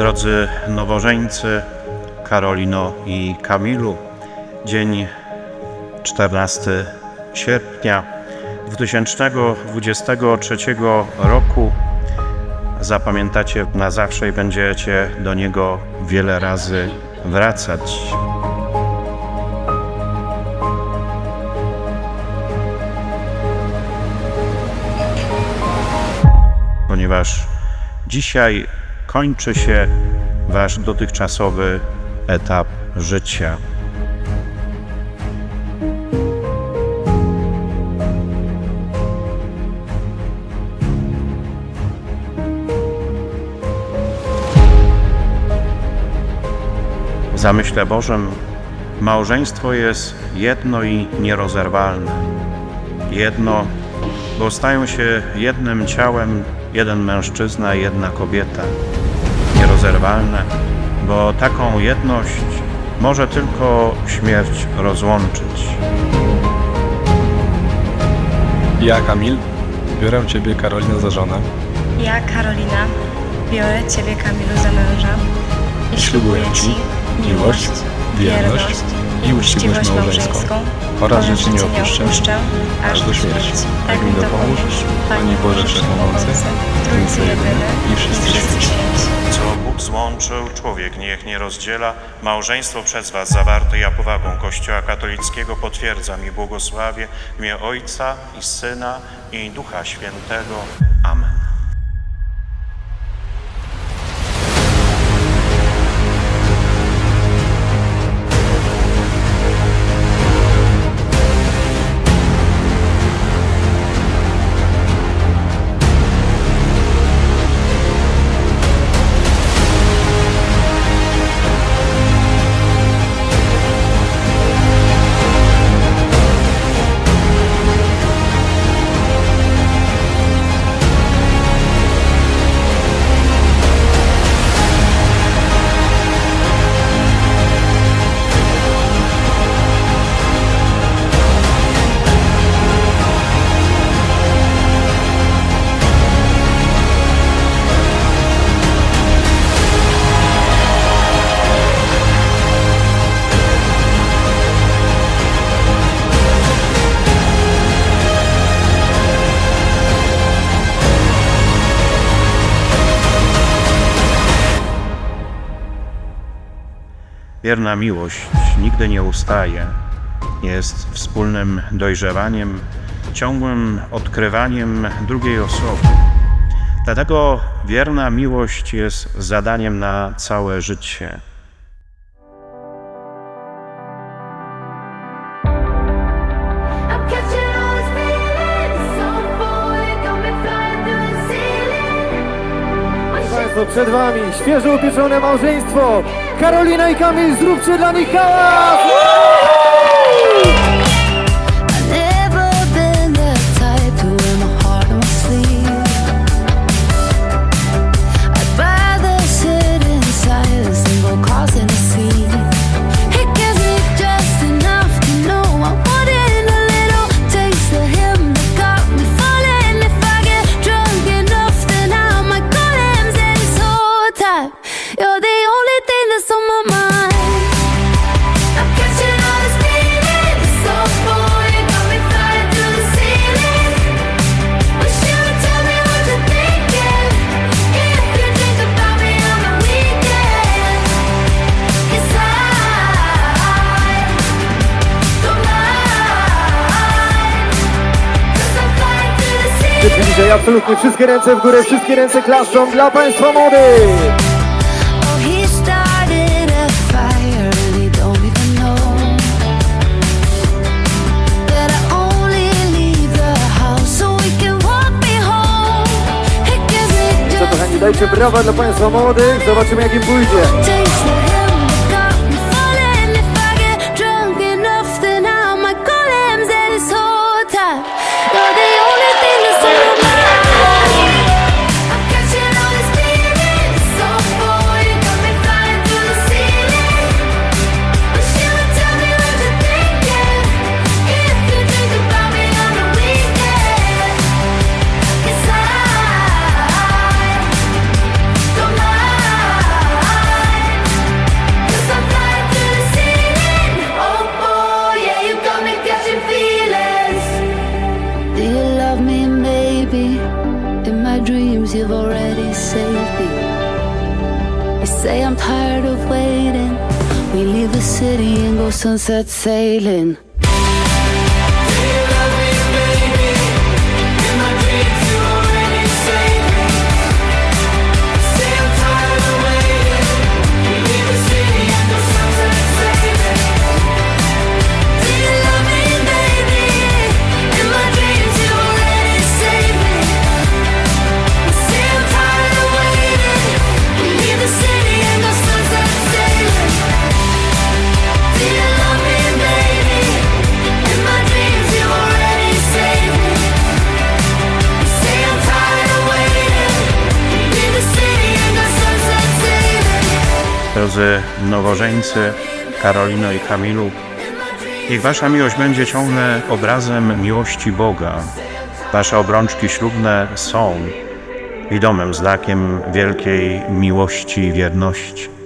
Drodzy nowożeńcy, Karolino i Kamilu, dzień 14 sierpnia 2023 roku. Zapamiętacie na zawsze i będziecie do niego wiele razy wracać. ponieważ dzisiaj kończy się Wasz dotychczasowy etap życia. W zamyśle Bożym małżeństwo jest jedno i nierozerwalne. Jedno, bo stają się jednym ciałem jeden mężczyzna i jedna kobieta. Nierozerwalne, bo taką jedność może tylko śmierć rozłączyć. Ja, Kamil, biorę Ciebie, Karolina, za żonę Ja, Karolina, biorę Ciebie, Kamilu, za męża i ślubuję Ci miłość, wierność i uczciwość małżeńską oraz, że Cię nie opuszczę aż do śmierci. Tak mi dopomóż, Panie Boże Wszechmogący, Trójcy jedyny i wszyscy święci. Co Bóg złączył, człowiek niech nie rozdziela. Małżeństwo przez Was zawarte ja powagą Kościoła katolickiego potwierdzam i błogosławię w imię Ojca i Syna i Ducha Świętego. Amen. Wierna miłość nigdy nie ustaje. Jest wspólnym dojrzewaniem, ciągłym odkrywaniem drugiej osoby. Dlatego wierna miłość jest zadaniem na całe życie. Przed Wami świeżo upieczone małżeństwo Karolina i Kamil, zróbcie dla nich hałas! Dzisiaj absolutnie wszystkie ręce w górę, wszystkie ręce klaszczą dla Państwa młodych! Oh, dajcie brawa dla Państwa młodych, zobaczymy jak im pójdzie. The city and go sunset sailing. Drodzy nowożeńcy, Karolino i Kamilu, niech Wasza miłość będzie ciągle obrazem miłości Boga. Wasze obrączki ślubne są widomym znakiem wielkiej miłości i wierności.